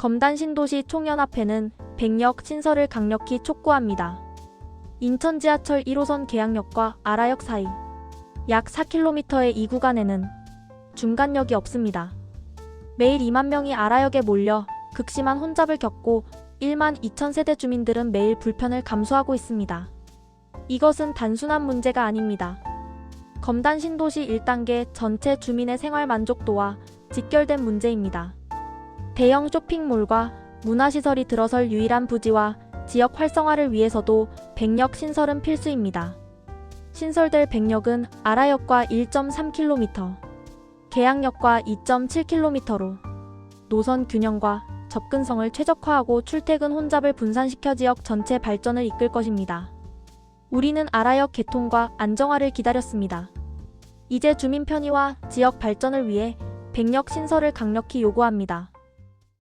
검단 신도시 총연합회는 백력 신설을 강력히 촉구합니다. 인천 지하철 1호선 계양역과 아라역 사이 약 4km의 이 구간에는 중간역이 없습니다. 매일 2만 명이 아라역에 몰려 극심한 혼잡을 겪고 1만 2천 세대 주민들은 매일 불편을 감수하고 있습니다. 이것은 단순한 문제가 아닙니다. 검단 신도시 1단계 전체 주민의 생활 만족도와 직결된 문제입니다. 대형 쇼핑몰과 문화시설이 들어설 유일한 부지와 지역 활성화를 위해서도 백력 신설은 필수입니다. 신설될 백력은 아라역과 1.3km, 계양역과 2.7km로 노선 균형과 접근성을 최적화하고 출퇴근 혼잡을 분산시켜 지역 전체 발전을 이끌 것입니다. 우리는 아라역 개통과 안정화를 기다렸습니다. 이제 주민 편의와 지역 발전을 위해 백력 신설을 강력히 요구합니다.